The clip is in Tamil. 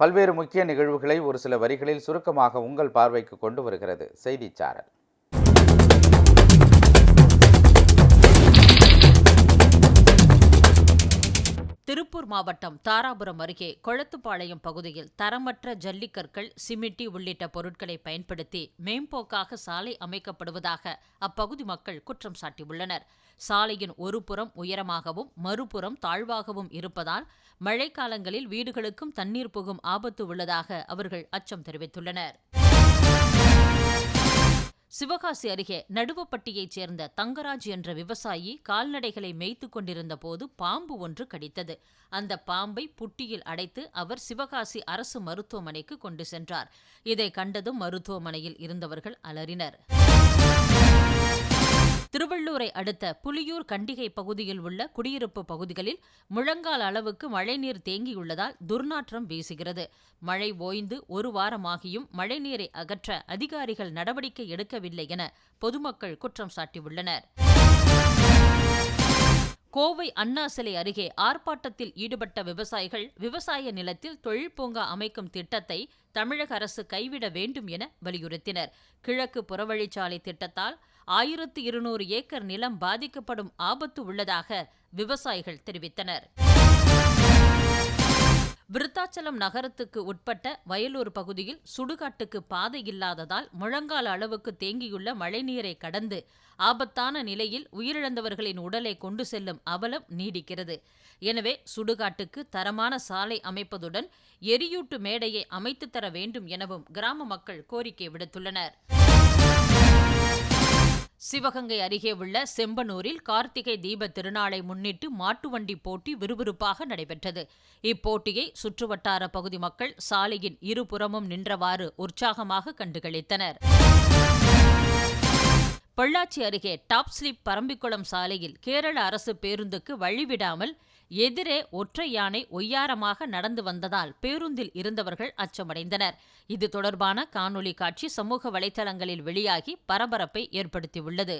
பல்வேறு முக்கிய நிகழ்வுகளை ஒரு சில வரிகளில் சுருக்கமாக உங்கள் பார்வைக்கு கொண்டு வருகிறது. செய்திச்சாரல். திருப்பூர் மாவட்டம் தாராபுரம் அருகே கொளத்துப்பாளையம் பகுதியில் தரமற்ற ஜல்லிக்கற்கள் சிமிட்டி உள்ளிட்ட பொருட்களை பயன்படுத்தி மேம்போக்காக சாலை அமைக்கப்படுவதாக அப்பகுதி மக்கள் குற்றம் சாட்டியுள்ளனர். சாலையின் ஒரு புறம் உயரமாகவும் மறுபுறம் தாழ்வாகவும் இருப்பதால் மழைக்காலங்களில் வீடுகளுக்கும் தண்ணீர் புகும் ஆபத்து உள்ளதாக அவர்கள் அச்சம் தெரிவித்துள்ளனர். சிவகாசி அருகே நடுவப்பட்டியைச் சேர்ந்த தங்கராஜ் என்ற விவசாயி கால்நடைகளை மேய்த்து கொண்டிருந்த போது பாம்பு ஒன்று கடித்தது. அந்த பாம்பை புட்டியில் அடைத்து அவர் சிவகாசி அரசு மருத்துவமனைக்கு கொண்டு சென்றார். இதை கண்டதும் மருத்துவமனையில் இருந்தவர்கள் அலறினர். திருவள்ளூரை அடுத்த புலியூர் கண்டிகை பகுதியில் உள்ள குடியிருப்பு பகுதிகளில் முழங்கால் அளவுக்கு மழைநீர் தேங்கியுள்ளதால் துர்நாற்றம் வீசுகிறது. மழை ஓய்ந்து ஒரு வாரமாகியும் மழைநீரை அகற்ற அதிகாரிகள் நடவடிக்கை எடுக்கவில்லை என பொதுமக்கள் குற்றம் சாட்டியுள்ளனர். கோவை அண்ணா சிலை அருகே ஆர்ப்பாட்டத்தில் ஈடுபட்ட விவசாயிகள் விவசாய நிலத்தில் தொழில் பூங்கா அமைக்கும் திட்டத்தை தமிழக அரசு கைவிட வேண்டும் என வலியுறுத்தினர். கிழக்கு புறவழிச்சாலை திட்டத்தால் ஆயிரத்து இருநூறு ஏக்கர் நிலம் பாதிக்கப்படும் ஆபத்து உள்ளதாக விவசாயிகள் தெரிவித்தனர். விருத்தாச்சலம் நகரத்துக்கு உட்பட்ட வயலூர் பகுதியில் சுடுகாட்டுக்கு பாதை இல்லாததால் முழங்கால அளவுக்கு தேங்கியுள்ள மழைநீரை கடந்து ஆபத்தான நிலையில் உயிரிழந்தவர்களின் உடலை கொண்டு செல்லும் அவலம் நீடிக்கிறது. எனவே சுடுகாட்டுக்கு தரமான சாலை அமைப்பதுடன் எரியூட்டு மேடையை அமைத்து தர வேண்டும் எனவும் கிராம மக்கள் கோரிக்கை விடுத்துள்ளனர். சிவகங்கை அருகே உள்ள செம்பனூரில் கார்த்திகை தீப திருநாளை முன்னிட்டு மாட்டு வண்டி போட்டி விறுவிறுப்பாக நடைபெற்றது. இப்போட்டியை சுற்றுவட்டார பகுதி மக்கள் சாலையின் இருபுறமும் நின்றவாறு உற்சாகமாக கண்டுகளித்தனர். பொள்ளாச்சி அருகே டாப் ஸ்லிப் பரம்பிக்குளம் சாலையில் கேரள அரசு பேருந்துக்கு வழிவிடாமல் எதிரே ஒற்றை யானை ஒய்யாரமாக நடந்து வந்ததால் பேருந்தில் இருந்தவர்கள் அச்சமடைந்தனர். இது தொடர்பான காணொலி காட்சி சமூக வலைதளங்களில் வெளியாகி பரபரப்பை ஏற்படுத்தியுள்ளது.